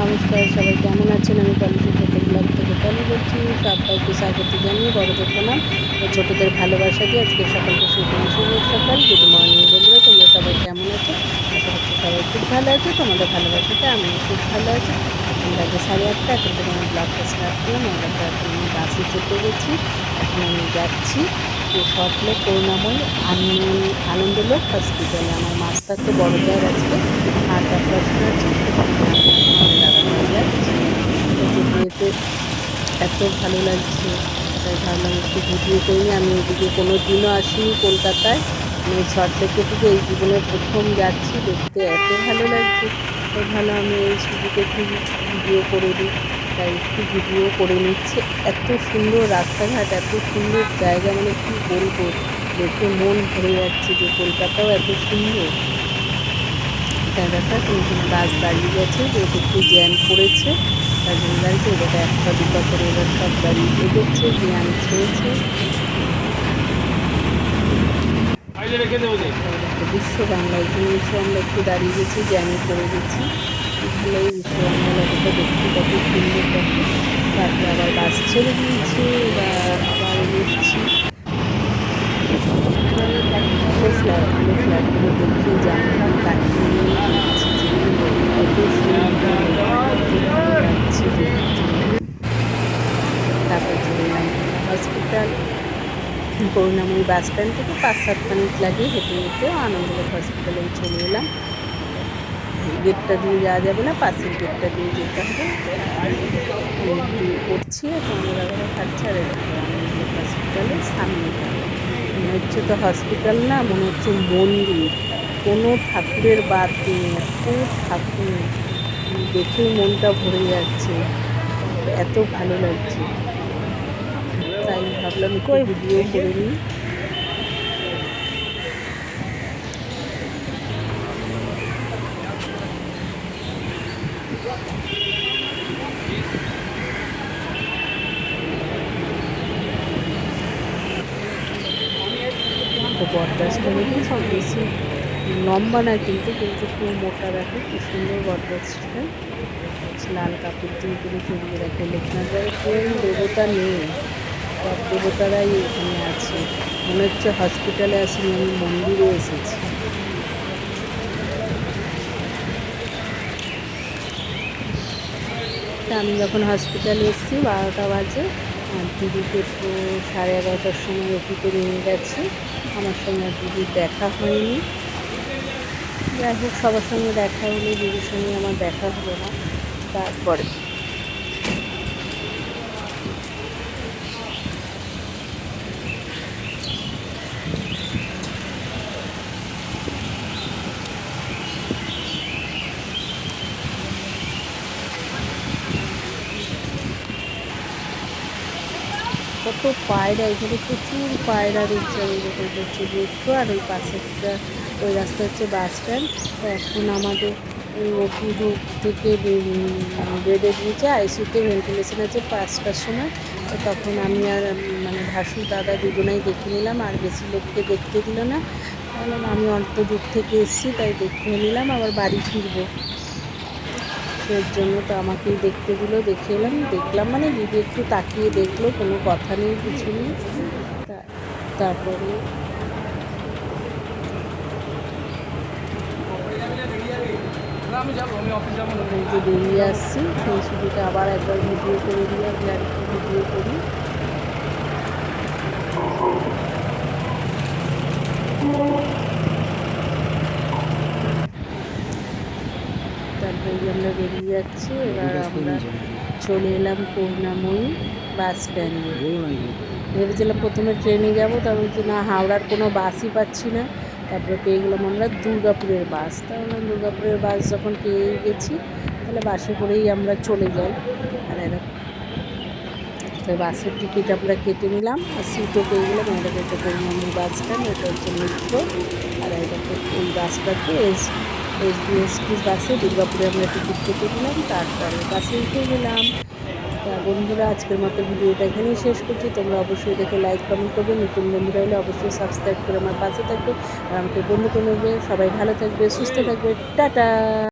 নমস্কার সবাই, কেমন আছেন? আমি পলিসি থেকে ব্লগ থেকে পলি বলছি। সবাইকে স্বাগত জানিয়ে বড়দের প্রণাম ও ছোটোদের ভালোবাসা দিয়ে আজকে সকালকে শুভ শুভ সকাল গুড মর্নিং বন্ধুরা, তোমরা সবাই কেমন আছো? আশা করছি সবাই খুব ভালো আছে। তোমাদের ভালোবাসাতে আমি খুব ভালো আছি। এখন বাজে সাড়ে আটটা, এখন থেকে আমি ব্লগটা স্টার্ট করলাম। আমরা তো এখন আমি বাসে চেপে গেছি। এখন আমি যাচ্ছি যে সটলে করুণাময় আনন্দ আনন্দলোক হসপিটালে আমার মাস্টার তো বড় জায়ের আজকে হার্ট অপারেশন আছে যাচ্ছি যেতে এত ভালো লাগছে। তাই ভাবলাম একটু ভিডিও করি। আমি এদিকে কোনো দিনও আসিনি কলকাতায়। আমি শর্ট লেকে থেকে এই জীবনে প্রথম যাচ্ছি। দেখতে এত ভালো লাগছে। তাই ভালো আমি এই সুযোগে একটু ভিডিও করে দিই। তাই একটু ভিডিও করে নিচ্ছে। এত সুন্দর রাস্তাঘাট, এত সুন্দর জায়গা মানে কী বলব? দেখে মন ভরে যাচ্ছে যে কলকাতাও এত সুন্দর। জায়গাটা কিন্তু বাস দাঁড়িয়ে গেছে যেহেতু একটু জ্যাম পড়েছে জন্য দাঁড়িয়েছে এবার একটা দুটা করে এবার সব গাড়ি এগোচ্ছে জ্যাম ছেড়েছে বিশ্ব বাংলা এখানে আমরা একটু দাঁড়িয়ে গেছি জ্যামে পড়ে গেছি। ভালোই বিশ্ব বাংলা লোকটা দেখতে কত সুন্দর দেখে। তারপরে আবার বাস ছেড়ে দিয়েছে এবার আবার এগোচ্ছি ফ্ল্যাটগুলো ফ্ল্যাটগুলো দেখে জানলাম তাকিয়ে যাচ্ছি যে কত সুন্দর লাগছে তারপর চলে এলাম হসপিটাল। করুণাময়ী বাস স্ট্যান্ড থেকে পাঁচ সাত মিনিট লাগে হেঁটে হেঁটে আনন্দলোক হসপিটালে চলে এলাম। গেটটা দিয়ে যাওয়া যাবে না, পাশের গেটটা দিয়ে যেতে হবে। করছি খাচ্ছে, আর আনন্দলোক হসপিটালের সামনে। মনে হচ্ছে তো হসপিটাল না, মনে হচ্ছে মন্দির। কোনো ঠাকুরের বাদ নেই, এত ঠাকুর। দেখেই মনটা ভরে যাচ্ছে। এত ভালো লাগছে। তাই ভাবলাম একটু ভিডিও করে নিই তো বটগাছটা দেখি সব বেশি লম্বা না কিন্তু কিন্তু খুব মোটা রাখে কি সুন্দর বটগাছটা লাল কাপড় দিয়ে করে চড়িয়ে রাখে লোকনাথ বাড়ির কোন দেবতা নেই সব দেবতারাই এখানে আছে। মনে হচ্ছে হসপিটালে আসিনি আমি মন্দিরে এসেছি। আমি যখন হসপিটালে এসেছি, বারোটা বাজে, আর দিদিকে তো সাড়ে এগারোটার সময় ওটিতে নিয়ে গেছে। আমার সঙ্গে আর দিদির দেখা হয়নি। যাই হোক, সবার সঙ্গে দেখা হলে দিদির সঙ্গে আমার দেখা হলো না। তারপরে। কত পায়রা, এখানে প্রচুর পায়রার উচ্চারণ যখন করছে দেখছ আর ওই পাশেরটা ওই রাস্তা হচ্ছে বাস স্ট্যান্ড। এখন আমাদের ওই থেকে বেডে দিয়েছে আইসিউতে ভেন্টিলেশন আছে পাঁচটার সময়। তো তখন আমি আর মানে ভাসু দাদা দুজনেই দেখে নিলাম, আর বেশি লোককে দেখতে দিল না। বললাম আমি অল্প দূর থেকে এসেছি, তাই দেখে নিলাম, আবার বাড়ি ফিরবো। এর জন্য তো আমাকেই দেখতে দিল দেখে এলাম, দেখলাম মানে দিদি একটু তাকিয়ে দেখল, কোনো কথা নেই, কিছু নেই। তারপরে বেরিয়ে আসছি, সেই ছবিটা আবার একবার ভিডিও করে দিই আর একটু ভিডিও করি। তারপরে আমরা বেরিয়ে যাচ্ছি। এবার আমরা চলে এলাম করুণাময়ী বাস স্ট্যান্ডে ভেবেছিলাম প্রথমে ট্রেনে যাব তারপর বলছি না হাওড়ার কোনো বাসই পাচ্ছি না। তারপরে পেয়ে গেলাম আমরা দুর্গাপুরের বাস। তাহলে দুর্গাপুরের বাস যখন পেয়ে গেছি তাহলে বাসে করেই আমরা চলে যাই। আর এরা তো বাসের টিকিট আমরা কেটে নিলাম আর সিটও পেয়ে গেলাম। এটা হচ্ছে করুণাময়ী বাস স্ট্যান্ড এটা হচ্ছে মেট্রো আর এটা ওই বাসটাকে এস এসবিএসটি বাসে দুর্গাপুরে আমরা টিকিট কেটে দিলাম তারপরে বাসে উঠে গেলাম। তা বন্ধুরা, আজকের মতো ভিডিওটা এখানেই শেষ করছি। তোমরা অবশ্যই দেখে লাইক কমেন্ট করবে। নতুন বন্ধুরা হলে অবশ্যই সাবস্ক্রাইব করে আমার পাশে থাকবে। আর আমাকে বন্ধু করে নেবে। সবাই ভালো থাকবে, সুস্থ থাকবে। টাটা!